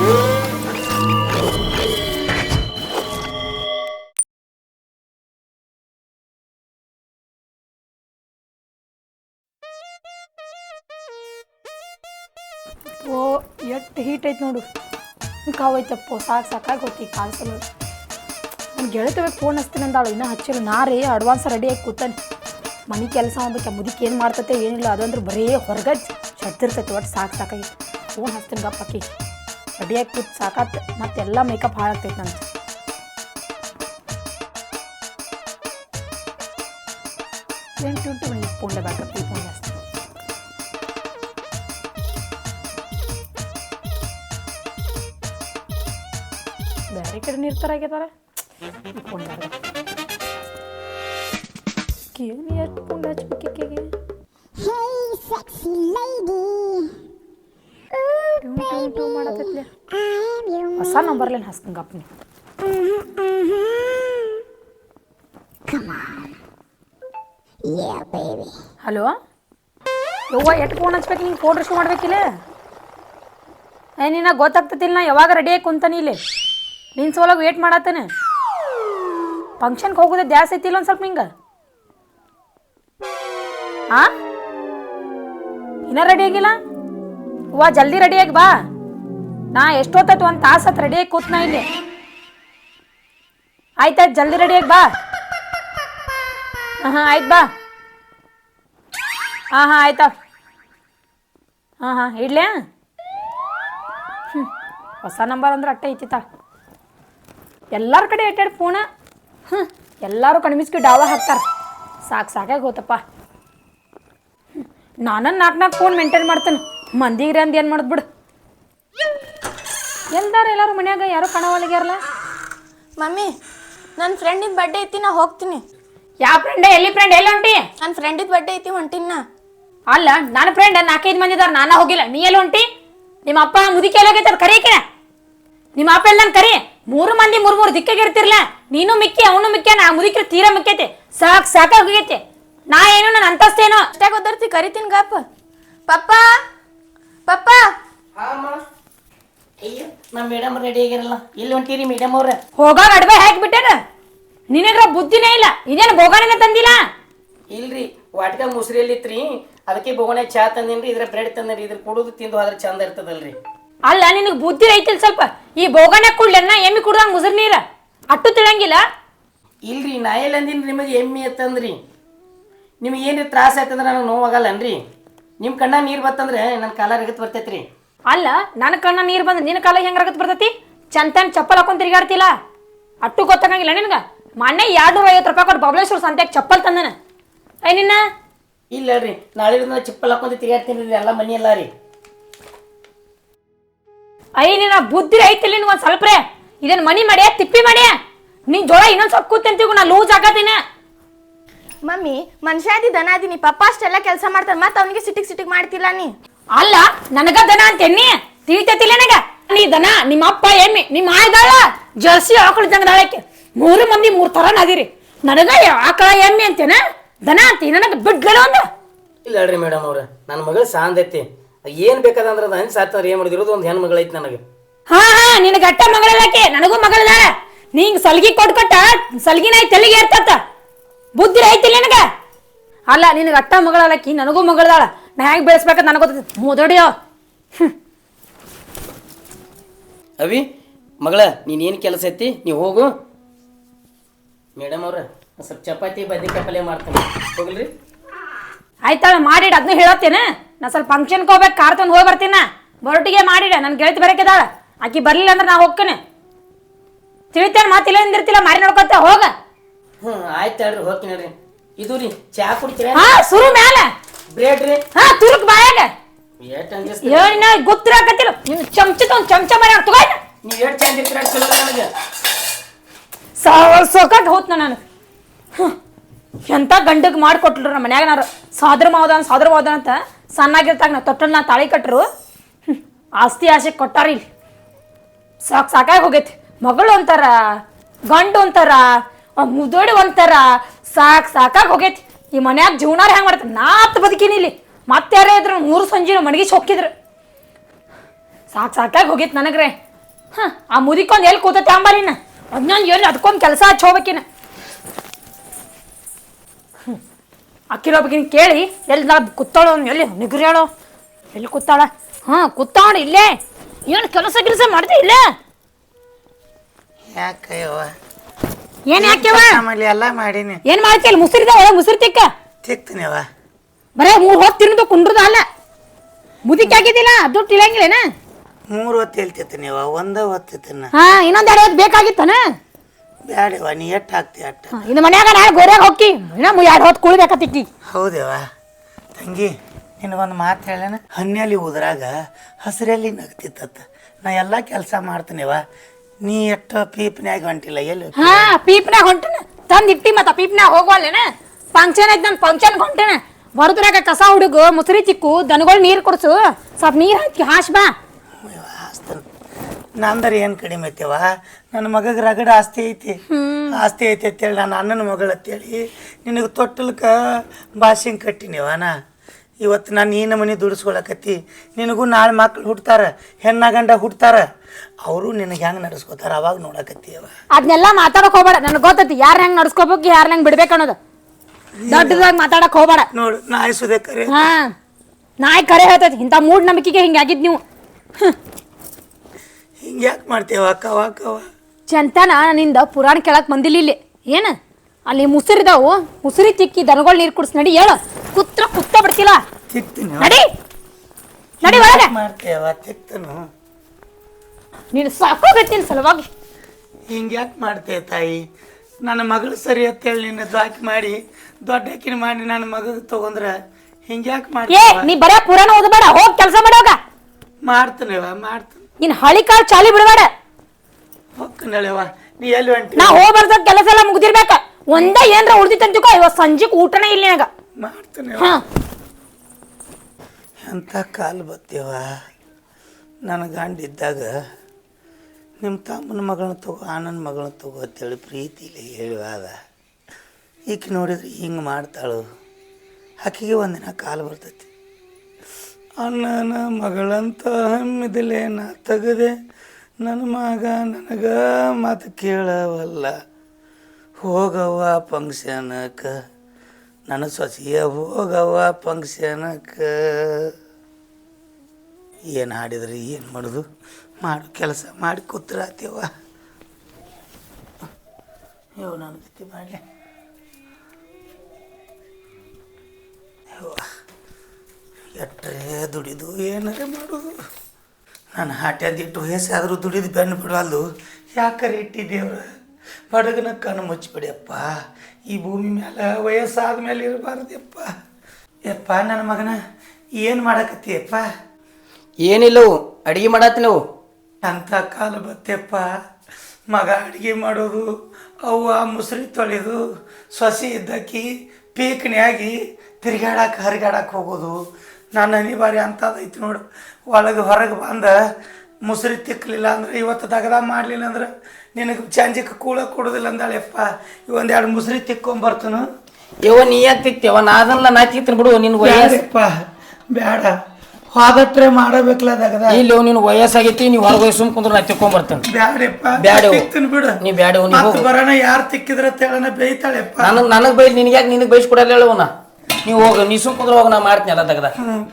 ಓ, ಎಷ್ಟು ಹೀಟ್ ಐತೆ ನೋಡು. ಕಾವೈತಪ್ಪೋ ಸಾಕು ಸಾಕಾಗಿ ಹೋತಿ ಕಾಲ್ಸಲು ನನ್ನ ಗೆಳತಿಗೆ ಫೋನ್ ಹಚ್ತೀನಿ ಅಂದಾಳು, ಇನ್ನೂ ಹಚ್ಚಿಲ್ಲ. ನಾ ರೀ ಅಡ್ವಾನ್ಸ್ ಆಗಿ ಕೂತಾನೆ. ಮನೆ ಕೆಲಸ ಮಾಡ್ಬೇಕು ಮುದಿಕ್ಕೆ ಏನು ಮಾಡ್ತತೆ ಏನಿಲ್ಲ, ಅದಂದ್ರೆ ಬರೀ ಹೊರಗೆ ಚಡ್ತಿರ್ತೈತೆ ಒಟ್ಟು ಸಾಕು ಸಾಕಾಗಿ ಫೋನ್ ಹಚ್ತೀನಿ ಗಪ್ಪಕ್ಕಿ ರೆಡಿಯಾಗಿ ಕೂತ್ ಮತ್ತೆ ಮತ್ತೆಲ್ಲ ಮೇಕಪ್ ಹಾಳಾಗ್ತೈತೆ ನಂದು ಎಂಟು ಉಂಟು ಫೋನ್ ಜಾಸ್ತಿ. ಬೇರೆ ಕಡೆ ನೀರ್ತಾರ ಆಗ್ಯದಾರ. ಏನು ಎಷ್ಟು ಪುಂಡ ಹಚ್ಬೇಕಿಕ್ಕಿಗೆ Hey, sexy lady. ಹೊಸ ನಂಬರ್ಲೇನು ಹಸ್ತಂಗ ಅಪ್ಪನಿ. ಹಲೋ? ಯವ್ವ ಎಟ್ ಫೋನ್ ಹಚ್ಬೇಕು ನಿಂಗೆ ಫೋನ್ ರಿಸೀವ್ ಮಾಡ್ಬೇಕಿಲ್ಲ ಏ ನಿನ್ನ ಗೊತ್ತಾಗ್ತತಿಲ್ಲ ನಾ ಯಾವಾಗ ರೆಡಿಯಾಗಿ ಕುಂತಾನೆ ಇಲ್ಲಿ? ನಿನ್ನ ಸೋಲಾಗ ವೇಟ್ ಮಾಡತ್ತೇನೆ. ಫಂಕ್ಷನ್ಗೆ ಹೋಗೋದೇ ದ್ಯಾಸ್ ಐತಿಲ್ಲ ಒಂದು ಸ್ವಲ್ಪ ನಿಂಗೆ? ಹಾಂ ಇನ್ನ ರೆಡಿ ಆಗಿಲ್ಲ? ವಾ ಜಲ್ದಿ ರೆಡಿಯಾಗಿ ಬಾ. ನಾ ಎಷ್ಟೊತ್ತಾಯ್ತು ಒಂದು ತಾಸು ರೆಡಿ ರೆಡಿಯಾಗಿ ಕೂತ್ನ ಇಲ್ಲಿ. ಆಯ್ತಾಯ್ತು ಜಲ್ದಿ ರೆಡಿಯಾಗಿ ಬಾ. ಹಾಂ ಹಾಂ, ಆಯ್ತು ಬಾ. ಹಾಂ ಹಾಂ, ಆಯ್ತಾ ಹಾಂ ಹಾಂ ಇಡ್ಲ್ಯಾ ಹ್ಞೂ ಹೊಸ ನಂಬರ್ ಅಂದ್ರೆ ಅಟ್ಟೆ ಐತಿತ್ತ ಎಲ್ಲರ ಕಡೆ ಎಟ್ಟೆಡ್ ಫೋನ? ಹ್ಞೂ ಎಲ್ಲರೂ ಕಣ್ಮಿಸ್ಕಿ ಡಾವ ಹಾಕ್ತಾರೆ. ಸಾಕು ಸಾಕಾಗಿ ಹೋತಪ್ಪ. ನಾನು ನಾಲ್ಕು ನಾಲ್ಕು ಫೋನ್ ಮೇಂಟೈನ್ ಮಾಡ್ತೇನೆ. ಮಂದಿಗ್ರಿ ಅಂದ್ ಏನು ಮಾಡೋದು ಬಿಡು. ಎಲ್ದಾರ ಎಲ್ಲರೂ ಮನ್ಯಾಗ ಯಾರು ಕಣವಲ್ಲಿಗ್ಯಾರಲ್ಲ ಮಮ್ಮಿ ನನ್ನ ಫ್ರೆಂಡಿನ ಬರ್ಡೇ ಐತಿ ನಾ ಹೋಗ್ತೀನಿ. ಯಾವ ಫ್ರೆಂಡ್ ಎಲ್ಲಿ ಫ್ರೆಂಡ್ ಎಲ್ಲ ಹೊಂಟಿ ನನ್ನ ಫ್ರೆಂಡಿದ ಬರ್ಡೇ ಐತಿ ಹೊಂಟಿನ ನಾ. ಅಲ್ಲ ನನ್ನ ಫ್ರೆಂಡ್ ನಾಲ್ಕೈದು ಮಂದಿ ಇದಾರೆ ನಾನು ಹೋಗಿಲ್ಲ. ನೀ ಎಲ್ಲ ಹೊಂಟಿ? ನಿಮ್ಮ ಅಪ್ಪ ಮುದುಕಿ ಎಲ್ಲೋಗೈತೆ ಅದು ಕರೀಕೆ ನಿಮ್ಮ ಅಪ್ಪ ಎಲ್ಲ ಕರಿ? ಮೂರು ಮಂದಿ ಮೂರು ಮೂರು ದಿಕ್ಕಿಗೆ ಇರ್ತಿರ್ಲ. ನೀನು ಮಿಕ್ಕಿ ಅವನು ಮಿಕ್ಕ ನಾ ಮುದುಕಿ ತೀರ ಮಿಕ್ಕೈತಿ. ಸಾಕ್ ಸಾಕಾಗಿ ಹೋಗೈತಿ. ನಾ ಏನು ನನ್ನ ಅಂತಸ್ತೇನೋ ಅಷ್ಟೇ ಗೊತ್ತಿರ್ತಿ ಕರಿತೀನಿ ಗಪ್ಪ. ಪಪ್ಪ! ಪಪ್ಪ. ಅಯ್ಯೋ ನಮ್ಮ ಮೇಡಮ್ ರೆಡಿ ಆಗಿರಲ್ಲ. ಇಲ್ಲಿ ಹೊಂಟೀರಿ ಮೇಡಮ್ ಅವ್ರ? ಹೋಗಾಗ ಹಾಕಿ ಹಾಕ್ಬಿಟ್ಟೇನ ನಿನಗ್ರ ಬುದ್ಧಿನೇ ಇಲ್ಲ. ಇದೇನು ಬೋಗಾಣಿನ ತಂದಿಲ್ಲ? ಇಲ್ರಿ ವಾಟ್ಕ ಮುಸ್ರಿಯಲ್ಲಿ ಇತ್ರಿ ಅದಕ್ಕೆ ಬೋಗಣೆ ಚಾ ತಂದಿನ್ರಿ ಇದ್ರ ಬ್ರೆಡ್ ತಂದಿನ್ರಿ ಇದ್ರ ಕುಡಿದು ತಿಂದು ಹೋದ್ರೆ ಚಂದ ಇರ್ತದಲ್ರಿ. ಅಲ್ಲ ನಿನಗೆ ಬುದ್ಧಿ ಐತಿಲ್ ಸ್ವಲ್ಪ. ಈ ಬೋಗಣೆ ಕುಡ್ಲೆನ್ನ ಎಮ್ಮಿ ಕುಡ್ದಂಗ ಮುಸುರ್ ನೀರ? ಅಟ್ಟು ತಿಳಂಗಿಲ್ಲ? ಇಲ್ರಿ ನಾ ಎಲ್ಲಿ ಅಂದಿನ್ರಿ ನಿಮಗೆ ಎಮ್ಮಿ ಎತ್ತಂದ್ರಿ? ನಿಮಗೆ ಏನ್ರಿ ತ್ರಾಸ ಆಯ್ತಂದ್ರೆ ನನಗೆ ನೋವಾಗಲ್ಲನ್ರಿ? ನಿಮ್ಮ ಕಣ್ಣ ನೀರು ಬತ್ತಂದ್ರೆ ನನ್ನ ಕಾಲ ರಗತ್ ಬರ್ತೈತ್ರಿ. ಅಲ್ಲ ನನ್ನ ಕಣ್ಣ ನೀರು ಬಂದ್ರೆ ನಿನ್ನ ಕಾಲ ಹೆಂಗ್ ರಗತ್ ಬರ್ತೈತಿ? ಚಂತನ್ ಚಪ್ಪಲ್ ಹಾಕೊಂಡ್ ತಿರ್ಗಾಡ್ತಿಲ್ಲ ಅಟ್ಟು ಗೊತ್ತಾಗಂಗಿಲ್ಲ ನಿನಗೆ? ಮೊನ್ನೆ ಎರಡ್ನೂರ ಐವತ್ತು ರೂಪಾಯಿ ಕೊಟ್ಟು ಬಬಲೇಶ್ವರ ಸಂತ್ಯಾಗ ಚಪ್ಪಲ್ ತಂದನ. ಐ ನಿನ್ನ? ಇಲ್ಲ ರೀ ನಾಳೆ ಚಪ್ಪಲ್ ಹಾಕೊಂಡ್ ತಿರುಗಾಡ್ತೀನಿ ರೀ ಎಲ್ಲ ಮನಿ ಎಲ್ಲ ರೀ. ಐ ನಿನ್ನ ಬುದ್ಧಿ ಐತಿಲ್ಲ ನಿನ್ ಒಂದ್ ಸ್ವಲ್ಪ್ರೆ. ಇದನ್ನ ಮನಿ ಮಾಡ್ಯಾ ತಿಪ್ಪಿ ಮಾಡ್ಯಾ? ನಿನ್ ಜೋಳ ಇನ್ನೊಂದ್ ಸ್ವಲ್ಪ ಕೂತಂತೀವಿ ನಾ ಲೂಸ್ ಆಗತ್ತೀನಿ. ಮಮ್ಮಿ ಮನುಷ್ಯಾದಿ ದನ ಅದೀನಿ ಪಪ್ಪ ಅಷ್ಟೆಲ್ಲ ಕೆಲಸ ಮಾಡ್ತಾರ ಮತ್ತ ಅವನಿಗೆ ಸಿಟಿಕ್ ಸಿಟಿಕ್ ಮಾಡ್ತಿಲ್ಲ ನೀ? ಅಲ್ಲ ನನಗ ದನ ಅಂತೇನಿ ತಿಳಿತೈತಿಲ್ಲ ನನಗ? ನೀ ದನ ನಿಮ್ಮ ಅಪ್ಪ ಎಮ್ಮಿ ನಿಮ್ಮ ಆಯ್ದಾಳ? ಜರ್ಸಿ ಆಕಳ ಜಂಗದಾಳಕ್ಕೆ ಮೂರು ಮಂದಿ ಮೂರ್ ತರ ನದಿರಿ ನನಗ ಆಕಳ ಎಮ್ಮಿ ಅಂತೇನ? ದನ ಅಂತಿ ನನಗ ಬಿಡ್ಗಲ ಒಂದು ಇಲ್ಲ ಹೇಳ್ರಿ ಮೇಡಮ್ ಅವ್ರ ನನ್ನ ಮಗಳು ಸಾಂದ್ ಏನ್ ಏನು ಬೇಕಾದಂದ್ರೆ ಅದು ಹಂಗೆ ಸಾತ್ತಂದ್ರೆ ಏನು ಮಾಡಿದಿರೋದು ಒಂದು ಹೆಣ್ಣು ಮಗಳೈತಿ ನನಗೆ. ಹಾ ಹಾ ನಿನ್ ಗಟ್ಟ ಮಗಳಾಕೆ ನನಗೂ ಮಗಳದಾಳ ನಿಂಗ್ ಸಲ್ಗಿ ಕೊಟ್ಕೊಟ್ಟ ಸಲ್ಗಿನ ಐತಿ ತಲೆಗೆ ಏರ್ತತ್ತ ಬುದ್ಧಿ ಐತಿಲ್ಲ ನನಗ? ಅಲ್ಲ ನಿನಗೆ ಅಟ್ಟ ಮಗಳಕ್ಕಿ ನನಗೂ ಮಗಳದಾಳ. ನಾ ಹೆಂಗೆ ಬೆಳೆಸ್ಬೇಕಂತ ನನಗೆ ಗೊತ್ತೈತಿ. ಮುದಡಿಯೋ ಅವಿ ಮಗಳ ನೀನೇನು ಕೆಲಸ ಐತಿ? ನೀವು ಹೋಗು. ಮೇಡಮ್ ಅವ್ರ ಸ್ವಲ್ಪ ಚಪಾತಿ ಬದ್ನಿಕಾಯಿ ಪಲ್ಯ ಮಾಡ್ತೀನಿ. ಹೋಗಲ್ರಿ ಆಯ್ತಾಳ ಮಾಡಿಡ ಅದನ್ನ ಹೇಳತ್ತೇನೆ? ನಾ ಸ್ವಲ್ಪ ಫಂಕ್ಷನ್ಗೆ ಹೋಗ್ಬೇಕು ಕಾರ್ ತಂದು ಹೋಗಿ ಬರ್ತೀನ? ಬರೊಟ್ಟಿಗೆ ಮಾಡಿಡ ನನ್ನ ಗೆಳತಿ ಬರಕಿದಾಳ ಆಕಿ ಬರಲಿಲ್ಲ ಅಂದ್ರೆ ನಾ ಹೋಗ್ತೇನೆ. ತಿಳಿತೇನೆ ಮಾತಿಲ್ಲ ನಿಂದಿರ್ತಿಲ್ಲ ಮಾರಿ ನೋಡ್ಕೊತ ಹೋಗ. ಹ್ಞೂ ಆಯ್ತು ಹೇಳ್ರಿ ಹೋಗ್ತೀನಿ ಹೇಳ್ರಿ ಇದು ರೀ ಚಾ ಕುಡಿತೀರಾ? ಹಾ ಸುರು ಮ್ಯಾಲ. ಬ್ರೆಡ್ ರೀ. ಹಾ ತುರುಕ್ ಬಾಯಾಗ. ಎಷ್ಟು ಅಂಜಿಸ್ತೀರಿ? ಏನಿನ ಗೊತ್ತಿರಕತ್ತಿಲ್ಲ. ನಿನ್ ಚಮಚ ತೊಂದ್ ಚಮಚ ಮರಿ ತಗೋ ನೀವು ಎಷ್ಟು ಚಂದ ಇರ್ತೀರ ಚಲೋ ನನಗೆ. ಸೊಕಟ್ ಹೋತ್ ನಾನು. ಹ್ಮ್. ಎಂತ ಗಂಡಗ್ ಮಾಡ್ಕೊಟ್ರು ನಮ್ಮ ಮನ್ಯಾಗನಾರು. ಸಾದ್ರ ಮಾವದಾನ ಸಾದ್ರ ಮಾವದಾನ ಅಂತ ಸಣ್ಣಾಗಿರ್ತಾಗ ನಾ ತೊಟ್ಟನ್ನ ತಾಳಿ ಕಟ್ರು. ಹ್ಮ್. ಆಸ್ತಿ ಆಸೆ ಕೊಟ್ಟಾರ ಸಾಕ್ ಸಾಕಾಗಿ ಹೋಗೈತಿ. ಮಗಳು ಅಂತಾರ ಗಂಡು ಒಂಥರ ಆ ಮುದೋಡಿ ಒಂಥರ ಸಾಕ್ ಸಾಕಾಗಿ ಹೋಗೈತಿ. ಈ ಮನ್ಯಾಗ ಜೀವನಾರ ಹೆಂಗ್ ಮಾಡ್ತಾರೆ ನಾತ್ ಬದುಕಿನಿ ಇಲ್ಲಿ. ಮತ್ತೆ ಯಾರೇ ಇದ್ರು ಮೂರು ಸಂಜೆ ಮಡಗಿಸಿ ಹೋಗಿದ್ರು ಸಾಕ್ ಸಾಕಾಗಿ ಹೋಗೈತಿ ನನಗ್ರೆ. ಹ, ಆ ಮುದಿಕೊಂದ್ ಎಲ್ಲಿ ಕೂತೈತೆ ಅಂಬಾರಿನ ಅದನ್ನೊಂದು ಎಲ್ಲಿ ಅದಕ್ಕೊಂದು ಕೆಲಸ ಹಚ್ಚಿ ಹೋಗ್ಬೇಕಿನ? ಅಕ್ಕಿರೋಬೇಕಿನ ಕೇಳಿ ಎಲ್ಲಿ ನಾ ಕೂತಾಳೋ ಎಲ್ಲಿ ನಿಗ್ರ್ಯಾಳೋ? ಎಲ್ಲಿ ಕೂತಾಳ? ಹಾಂ ಕುತ್ತಾಳ ಇಲ್ಲೇ. ಏನು ಕೆಲಸ ಕೆಲಸ ಮಾಡ್ದೆ ಇಲ್ಲೇ? ಯಾಕಯ್ಯವ ಏನು ಯಾಕೆವ ಆಮೇಲೆ ಎಲ್ಲ ಮಾಡೀನಿ. ಏನು ಮಾಡ್ತಿಲ್ಲ ಮುಸ್ರಿದ ಒಳಗೆ ಮುಸುರಿ ತಿಕ್ಕ? ಅವ. ಬರೇ ಮೂರು ಹೊತ್ತು ತಿನ್ನೋದು ಕುಂಡ್ರದ ಅಲ್ಲ. ಮುದಿಕ್ ಆಗಿದ್ದಿಲ್ಲ ದುಡ್ಡು ಇಳಂಗಿಲ್ಲೇನ ಮೂರು ಹೊತ್ತು ಹೇಳ್ತಿರ್ತೀನಿವ ಒಂದೇ ತಿನ್ನ ಹಾ ಇನ್ನೊಂದ್ ಎರಡು ಹೊತ್ತು ಬೇಕಾಗಿತ್ತನ? ಬ್ಯಾಡವ ನೀ ಎಟ್ಟು ಹಾಕ್ತಿ ಅಟ್ಟ ಇನ್ನು ಮನ್ಯಾಗ ನಾಳೆ ಗೋರ್ಯಾಗ ಹೋಗಿ ಇನ್ನ ಎರಡು ಹೊತ್ತು ಕುಳಿಬೇಕಾತಿಕ್ಕಿ ಹೌದೇವ ತಂಗಿ ನಿನಗೊಂದು ಮಾತು ಹೇಳೇನ? ಹನ್ನೆಲಿ ಉದ್ರಾಗ ಹಸಿರಲ್ಲಿ ನಗ್ತಿತ್ತ ನಾ ಎಲ್ಲ ಕೆಲಸ ಮಾಡ್ತೀನಿವ ನೀ ಎಷ್ಟು ಪೀಪ್ನ್ಯಾಗ ಹೊಂಟಿಲ್ಲ ಎಲ್ಲಿ ಹಾ ಪೀಪ್ನಾಗ ಹೊಂಟನ. ತಂದ್ ಇಟ್ಟಿ ಮತ್ತ ಪೀಪ್ನಾಗ ಹೋಗ್ವಲ್ಲೇನ ಫಂಕ್ಷನ್ ಐತ್ ನನ್ ಫಂಕ್ಷನ್ ಹೊಂಟೇನ. ಬರುದ್ರಾಗ ಕಸ ಹುಡುಗು ಮುಸ್ರಿ ಚಿಕ್ಕು ದನಗಳು ನೀರ್ ಕೊಡ್ಸು. ಸ್ವಲ್ಪ ನೀರ್ ಹಾಕಿ ಹಾಸ್ ಬಾ. ನಂದರ ಏನು ಕಡಿಮೆ ಐತಿವ ನನ್ನ ಮಗಗ ರಗಡ ಆಸ್ತಿ ಐತಿ. ಆಸ್ತಿ ಐತಿ ಅಂತೇಳಿ ನನ್ನ ಅಣ್ಣನ ಮಗಳು ಅಂತೇಳಿ ನಿನಗೆ ತೊಟ್ಟಲ್ಕ ಭಾಷೆಂಗ್ ಕಟ್ಟಿನಿವ ನಾ ಇವತ್ತು ನಾನು ನೀನ ನಮನೆ ದುಡಿಸ್ಕೊಳಕತ್ತಿ. ನಿನಗೂ ನಾಳೆ ಮಕ್ಳು ಹುಡ್ತಾರ ಹೆಣ್ಣ ಗಂಡ ಹುಡ್ತಾರ ಅವರು ನಿನಗೆ ಹೆಂಗೆ ನಡೆಸ್ಕೋತಾರ? ಅವಾಗ ನೋಡಕತ್ತೀವ ಅದನ್ನೆಲ್ಲ ಮಾತಾಡಕ್ ಹೋಗಬೇಡ. ನನಗೆ ಗೊತ್ತೈತಿ ಯಾರು ಹೆಂಗ್ ನಡ್ಸ್ಕೋಬೇಕು ಯಾರು ಹೆಂಗ್ ಬಿಡ್ಬೇಕು ಅನ್ನೋದು. ದೊಡ್ಡದಾಗಿ ಮಾತಾಡಕ್ ಹೋಗ್ಬೇಡ. ನೋಡು ನಾಯಿ ಸುದೆ ಕರೆ. ಹಾ ನಾಯಿ ಕರೆ ಹೇಳ್ತೈತಿ. ಇಂಥ ಮೂಡ್ ನಂಬಿಕೆಗೆ ಹಿಂಗಾಗಿದ್ ನೀವು. ಹಿಂಗೆ ಯಾಕೆ ಮಾಡ್ತೀವ? ಕವ ಕವ ಚಂತನ ನಿಂದ ಪುರಾಣ ಕೇಳಕ್ ಬಂದಿಲ್ಲ ಇಲ್ಲಿ. ಏನ? ಅಲ್ಲಿ ಮುಸುರಿದಾವು ಮುಸುರಿ ತಿಕ್ಕಿ ದನಗಳು ನೀರು ಕುಡಿಸ್ ನಡಿ ಹೇಳು. ಕುತ್ರ ಕುತ್ತ ಬಿಡ್ತಿಲ್ಲ ತಿಕ್ತೀನಿ? ನಡಿ. ನಡಿ ಒಳಗೆ. ಮಾಡ್ತೀಯವ ತಿಕ್ತನು? ನೀನು ಸಾಕೋಗತ್ತೀನಿ ಸಲುವಾಗಿ? ಹಿಂಗೆ ಯಾಕೆ ಮಾಡ್ತೀಯ ತಾಯಿ? ನನ್ನ ಮಗಳು ಸರಿ ಅಂತೇಳಿ ನಿನ್ನ ದ್ವಾಕಿ ಮಾಡಿ ದೊಡ್ಡ ಅಕ್ಕಿನ ಮಾಡಿ ನನ್ನ ಮಗ ತಗೊಂಡ್ರ ಹಿಂಗೆ ಯಾಕೆ ಏ ಮಾಡ್ತೀಯ ನೀ ಬರೇ ಪುರಾಣ ಓದಬೇಡ ಹೋಗಿ ಕೆಲಸ ಮಾಡೋಗ. ಮಾಡ್ತೀನವ ಮಾಡ್ತೀನಿ. ನೀನು ಹಳಿ ಕಾಳು ಚಾಲಿ ಬಿಡಬೇಡ. ಹೊಕ್ಕನಳೆವ ನೀ ಎಲ್ಲಿ ಹೊಂಟಿ? ನಾ ಹೋಗ್ಬಾರ್ದ ಕೆಲಸ ಎಲ್ಲ ಮುಗ್ದಿರ್ಬೇಕ. ಒಂದೇ ಏನ್ರ ಉಳ್ದಿತ್ತಂತಿಕೋ ಇವತ್ತು ಸಂಜೆಕ್ ಊಟನೇ ಇಲ್ಲ ನಿನಗ. ಮಾಡ್ತಾನೆ ಹಾ. ಎಂಥ ಕಾಲು ಬತ್ತೇವ ನನ್ನ ಗಂಡ ಇದ್ದಾಗ ನಿಮ್ಮ ತಮ್ಮನ ಮಗಳನ್ನ ತಗೋ, ಅಣ್ಣನ ಮಗಳನ್ನ ತಗೋ ಅಂತೇಳಿ ಪ್ರೀತಿಲಿ ಹೇಳುವಾಗ ಈಕೆ ನೋಡಿದ್ರೆ ಹಿಂಗೆ ಮಾಡ್ತಾಳು. ಆಕೆಗೆ ಒಂದಿನ ಕಾಲು ಬರ್ತೈತಿ. ಅಣ್ಣನ ಮಗಳಂತ ಹಮ್ಮಿದಲೆ ನಾ ತೆಗದೆ, ನನ್ನ ಮಗ ನನಗೆ ಮಾತು ಕೇಳವಲ್ಲ. ಹೋಗವ್ವ ಫಂಕ್ಷನಕ್ಕೆ ನನ್ನ ಸೊಸಿಯ ಹೋಗವ್ವ ಫಂಕ್ಷನಕ್ಕೆ ಏನು ಹಾಡಿದ್ರಿ, ಏನು ಮಾಡೋದು? ಮಾಡು ಕೆಲಸ ಮಾಡಿ ಕೂತ್ರಾತೀವ ಯೋ ನನ್ನ ಜೊತೆ ಮಾಡಲಿ. ಎಟ್ಟರೆ ದುಡಿದು ಏನಾರೇ ಮಾಡೋದು ನಾನು ಹಾಟ್ಯದಿಟ್ಟು ವಯಸ್ಸಾದರೂ ದುಡಿದು ಬೆನ್ನು ಬಿಡವಲ್ದು. ಯಾಕರೆ ಇಟ್ಟಿದ್ದೇವ್ರ? ಬಡಗನ ಕಣ್ಣು ಮುಚ್ಚಿಬಿಡಿಯಪ್ಪ. ಈ ಭೂಮಿ ಮೇಲೆ ವಯಸ್ಸಾದ ಮೇಲೆ ಇರಬಾರ್ದಪ್ಪ. ಯಪ್ಪ, ನನ್ನ ಮಗನ, ಏನು ಮಾಡಕತ್ತಿಯಪ್ಪ? ಏನಿಲ್ಲವು, ಅಡಿಗೆ ಮಾಡತ್ತೀನವು. ಅಂಥ ಕಾಲ ಬತ್ತೆಪ್ಪ? ಮಗ ಅಡುಗೆ ಮಾಡೋದು ಅವ್ವ ಮುಸ್ರಿ ತೊಳೆದು ಸೊಸೆ ಇದ್ದಕ್ಕಿ ಪೀಕಣಿಯಾಗಿ ತಿರ್ಗಾಡಕ್ಕೆ ಹರಿಗಾಡಕ್ಕೆ ಹೋಗೋದು. ನನ್ನ ಅನಿವಾರ್ಯ ಅಂಥದ್ದೈತಿ ನೋಡು. ಒಳಗೆ ಹೊರಗೆ ಬಂದ ಮುಸ್ರಿ ತಿಕ್ಕಲಿಲ್ಲ ಅಂದ್ರೆ ಇವತ್ತು ದಗದ ಮಾಡಲಿಲ್ಲ ಅಂದ್ರೆ ನಿನಗೆ ಚಂಜಕ್ಕೆ ಕೂಳ ಕೊಡೋದಿಲ್ಲ ಅಂದಾಳೆಪ್ಪ. ಒಂದೆರಡು ಮುಸ್ರಿ ತಿಕ್ಕೊಂಬರ್ತನು. ಯವ್ವ ನೀ ಯಾಕೆ ತಿಕ್ತೇವ ನಾ ಅದನ್ನೆಲ್ಲ ನಾ ತಿಕ್ತೀನಿ ಬಿಡು ನಿನ್ನ ಬೇಡ ಹೋದಟ್ರೆ ಮಾಡಬೇಕಲ್ಲ ಇಲ್ಲಿ ನಿನ್ ವಯಸ್ಸಾಗೈತಿ ನೀವು ಹೊರಗೆ ಹೋಗಿ ಸುಮ್ ಕುಂದ್ರೆ ನಾ ತಿಕ್ಕೊಂಬರ್ತೇನೆ ಬ್ಯಾಡಪ್ಪ ಬ್ಯಾಡ ಬಿಡು. ನೀ ಬ್ಯಾಡ ನೀವು. ಬರೋಣ ಯಾರು ತಿಕ್ಕಿದ್ರ ತೇಳನ ಬೇಯ್ತಾಳೆಪ್ಪ. ನನಗ್ ನನಗೆ ಬೈ ನಿನಗೆ ಯಾಕೆ ನಿನಗೆ ಬೈಸ್ಕೊಡಲ್ಲ ಹೇಳುವನ ನೀವು ಹೋಗ ನೀ ಸುಮ್ ಕುಂದ್ರೆ ಹೋಗ ನಾ ಮಾಡ್ತೀನಿ ಅಲ್ಲ ತೆಗ್ದ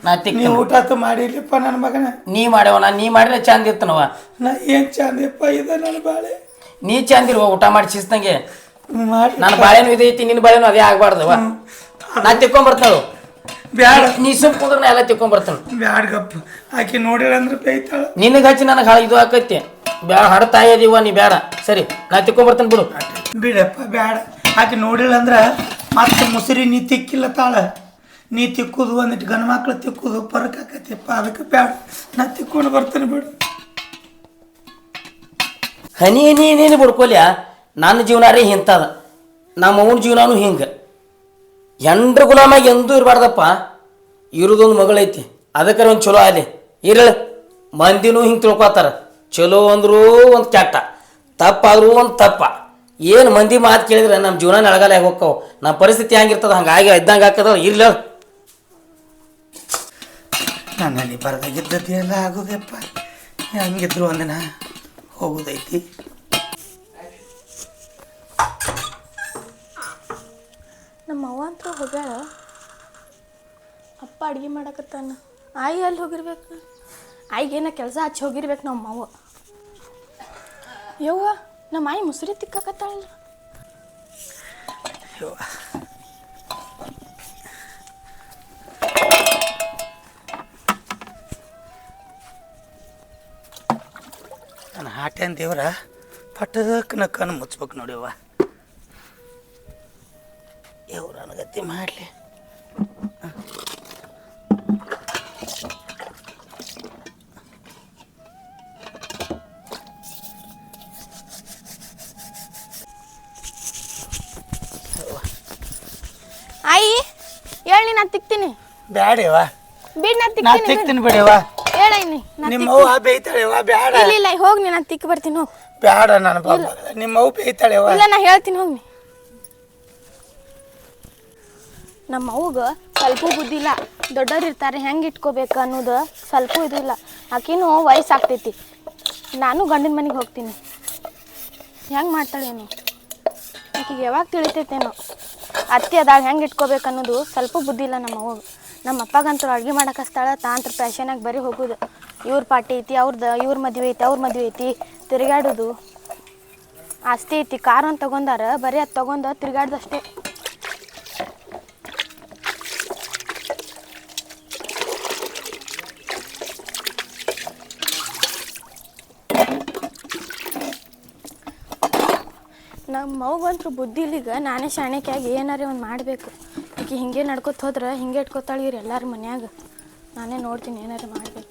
ನಾ ತಿಕ್ಕ ಊಟ ಆತು ಮಾಡಿರ್ಲಿಪ್ಪ ನನ್ನ ಮಗನ? ನೀ ಮಾಡ್ಯವನ ನೀ ಮಾಡಿದ್ರೆ ಚಂದ ಇರ್ತನವ. ನಾ ಏನ್ ಚಂದಪ್ಪ ಇದೆ ನನ್ನ ಬಾಳೆ. ನೀ ಚಂದ ಇರುವ ಊಟ ಮಾಡಿ ಶಿಸ್ತಂಗೆ ನನ್ನ ಬಾಳೆನೂ ಇದೈತಿ ನಿನ್ನ ಬಾಳೆನೂ ಅದೇ ಆಗ್ಬಾರ್ದವ. ನಾ ತಿಕ್ಕೊಂಬರ್ತೇಳು ಬ್ಯಾಡ. ನೀ ಸುಮ್ ಕುಂದ್ರ ನಾ ಎಲ್ಲ ಬರ್ತಾನ. ಬ್ಯಾಡ ಗಪ್ಪ. ಆಕಿ ನೋಡಿಲ್ಲ ಅಂದ್ರೆ ಬೇಯ್ತಾಳ ನಿನಗೆ ಹಚ್ಚಿ ನನಗೆ ಹಾಳು ಇದು ಆಕೈತಿ. ಬ್ಯಾಡ ಹಡ ತಾಯಿ ಅದೀವ ನೀ ಬ್ಯಾಡ. ಸರಿ ನಾ ತಿಕ್ಕೊಂಬರ್ತೇನೆ ಬಿಡು. ಬಿಡಪ್ಪ ಬ್ಯಾಡ. ಆಕಿ ನೋಡಿಲ್ಲ ಅಂದ್ರೆ ಮತ್ತೆ ಮುಸುರಿ ನೀ ತಿಕ್ಕಿಲ್ಲ ತಾಳ. ನೀ ತಿಕ್ಕುದು ಒಂದಿಟ್ಟು ಗಂಡು ಮಕ್ಳು ತಿಕ್ಕುದು ಪರಕ್ ಅದಕ್ಕೆ ಬ್ಯಾಡ. ನಾ ತಿಕ್ಕೊಂಡು ಬರ್ತೇನೆ ಬಿಡು. ಹನಿ ಹನಿ ಹನಿ ಬಿಡ್ಕೊಲ್ಯ? ನನ್ನ ಜೀವನ ರೀ ಇಂಥದ. ನಮ್ಮ ಅವನ ಜೀವನನೂ ಹಿಂಗೆ. ಎಂಡ್ರ ಗುಲಾಮಾಗಿ ಎಂದೂ ಇರಬಾರ್ದಪ್ಪ. ಇರೋದೊಂದು ಮಗಳೈತಿ. ಅದಕ್ಕರೆ ಒಂದು ಚಲೋ ಆಗಲಿ ಇರಳ ಮಂದಿನೂ ಹಿಂಗೆ ತಿಳ್ಕೊತಾರ. ಚಲೋ ಅಂದ್ರೂ ಒಂದು ಕೆಟ್ಟ, ತಪ್ಪಾದ್ರೂ ಒಂದು ತಪ್ಪ. ಏನು ಮಂದಿ ಮಾತು ಕೇಳಿದ್ರೆ ನಮ್ಮ ಜೀವನ ನಳಗಾಲ ಹೋಗ್ತಾವ. ನಮ್ಮ ಪರಿಸ್ಥಿತಿ ಹೆಂಗಿರ್ತದ ಹಂಗಾಗಿ ಇದ್ದಂಗೆ ಹಾಕದ, ಇರ್ಲ ನನ್ನಲ್ಲಿ ಬರದಾಗಿದ್ದದ್ದು ಎಲ್ಲ ಆಗೋದಪ್ಪ. ಹಂಗಿದ್ರು ಒಂದಿನ ಹೋಗೋದೈತಿ. ನಮ್ಮ ಅವ್ವ ಅಂತೂ ಹೋಗ್ಯಾಳ. ಅಪ್ಪ ಅಡುಗೆ ಮಾಡಕತ್ತಾನ. ಆಯಿ ಅಲ್ಲಿ ಹೋಗಿರ್ಬೇಕು? ಆಯಿಗೇನ ಕೆಲಸ ಹಚ್ಚಿ ಹೋಗಿರ್ಬೇಕು ನಮ್ಮ ಅವ್ವ. ಯವ್ವ, ನಮ್ಮ ಆಯಿ ಮುಸುರಿ ತಿಕ್ಕಾಕತ್ತಾಳಲ್ಲ. ನನ್ನ ಹಾಟೇನ್ ದೇವ್ರ ಪಟ್ಟದಕ್ಕೆ ನಾ ಕಣ್ಣು ಮುಚ್ಬೇಕು ನೋಡಿವ್ವ ಇವ್ರು ನನಗತಿ ಮಾಡಲಿ. ಆಯಿ ಹೇಳಿ ನಾ ತಿಕ್ತೀನಿ. ಬ್ಯಾಡವ ಬಿಡ್ ನಾ ನಾ ತಿಕ್ತೀನಿ ತಿಕ್ತೀನಿ ಬಿಡವ ನಿಮ್ಮವ್ವ ನಿಮ್ಮ ಅವ್ವ ಬೇಯ್ತಾಳೆವ ಬ್ಯಾಡ. ಇಲ್ಲ ಇಲ್ಲ ಹೋಗಿ ನೀ ನಾ ತಿಕ್ ಬರ್ತೀನಿ ಹೋಗಿ. ಬ್ಯಾಡ ನನ್ನ ಬಾಬಾ ನಿಮ್ಮ ಅವ್ವ ಇಲ್ಲ ನಾ ಹೇಳ್ತೀನಿ ಹೋಗಿ ನಮ್ಮ ಅವ್ಗೆ ಸ್ವಲ್ಪ ಬುದ್ಧಿ ಇಲ್ಲ. ದೊಡ್ಡವ್ರು ಇರ್ತಾರೆ, ಹೆಂಗೆ ಇಟ್ಕೋಬೇಕು ಅನ್ನೋದು ಸ್ವಲ್ಪ ಇದು ಇಲ್ಲ. ಆಕಿನೂ ವಯಸ್ಸಾಗ್ತೈತಿ. ನಾನು ಗಂಡಿನ ಮನೆಗೆ ಹೋಗ್ತೀನಿ. ಹೆಂಗೆ ಮಾಡ್ತಾಳೇನು. ಆಕಿಗೆ ಯಾವಾಗ ತಿಳಿತೈತೇನೋ. ಅತ್ತೆ ಅದಾಗ ಹೆಂಗೆ ಇಟ್ಕೋಬೇಕು ಅನ್ನೋದು ಸ್ವಲ್ಪ ಬುದ್ಧಿ ಇಲ್ಲ ನಮ್ಮ ಅವ್ಗೆ ನಮ್ಮ ಅಪ್ಪಗಂತೂ ಅಡುಗೆ ಮಾಡೋಕೆ ಸ್ಥಳ ತಾಂತ್ರ ಫ್ಯಾಷನಾಗಿ ಬರೀ ಹೋಗೋದು. ಇವ್ರ ಪಾರ್ಟಿ ಐತಿ ಅವ್ರದ್ದು ಇವ್ರ ಮದುವೆ ಐತಿ, ಅವ್ರ ಮದುವೆ ಐತಿ ತಿರುಗಾಡೋದು ಆಸ್ತಿ ಐತಿ, ಕಾರ್ ಒಂದು ತೊಗೊಂಡಾರ ಬರೀ ಅದು ತೊಗೊಂಡು ತಿರ್ಗಾಡ್ದಷ್ಟೇ ನಮ್ಮ ಮಗಂತೂ ಬುದ್ಧಿ ಇಲ್ಲಿಗ ನಾನೇ ಶಾಣೆಕ್ಯಾಗಿ ಏನಾರೇ ಒಂದು ಮಾಡಬೇಕು. ಈಗ ಹಿಂಗೆ ನಡ್ಕೊತ ಹೋದ್ರೆ ಹಿಂಗೆ ಇಟ್ಕೋತಾಳೆ ಇವ್ರು ಎಲ್ಲರ ಮನ್ಯಾಗ. ನಾನೇ ನೋಡ್ತೀನಿ ಏನಾರು ಮಾಡಬೇಕು.